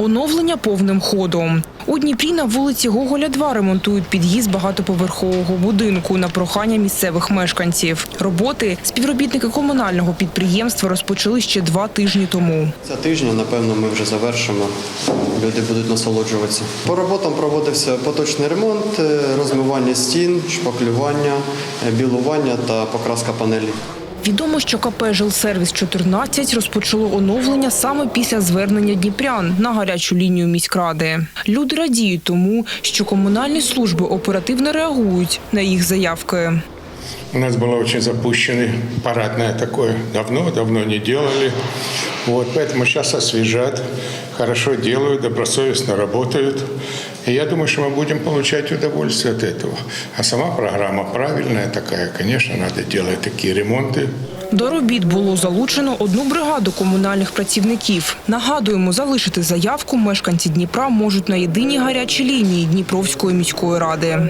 Оновлення повним ходом. У Дніпрі на вулиці Гоголя 2 ремонтують під'їзд багатоповерхового будинку на прохання місцевих мешканців. Роботи співробітники комунального підприємства розпочали ще два тижні тому. Ця тижня, напевно, ми вже завершимо. Люди будуть насолоджуватися. По роботам проводився поточний ремонт, е, розмивання стін, шпаклювання, е, білування та покраска панелі. Відомо, що КП «Жилсервіс 14 розпочало оновлення саме після звернення дніпрян на гарячу лінію міськради. Люди радіють тому, що комунальні служби оперативно реагують на їх заявки. У нас было очень запущенный парадное такое. Давно, давно не делали. Вот, поэтому сейчас освежат, хорошо делают, добросовестно работают. И я думаю, что мы будем получать удовольствие от этого. А сама программа правильная такая. Конечно, надо делать такие ремонты. До робіт було залучено одну бригаду комунальних працівників. Нагадуємо, залишити заявку мешканці Дніпра можуть на єдиній гарячій лінії Дніпровської міської ради.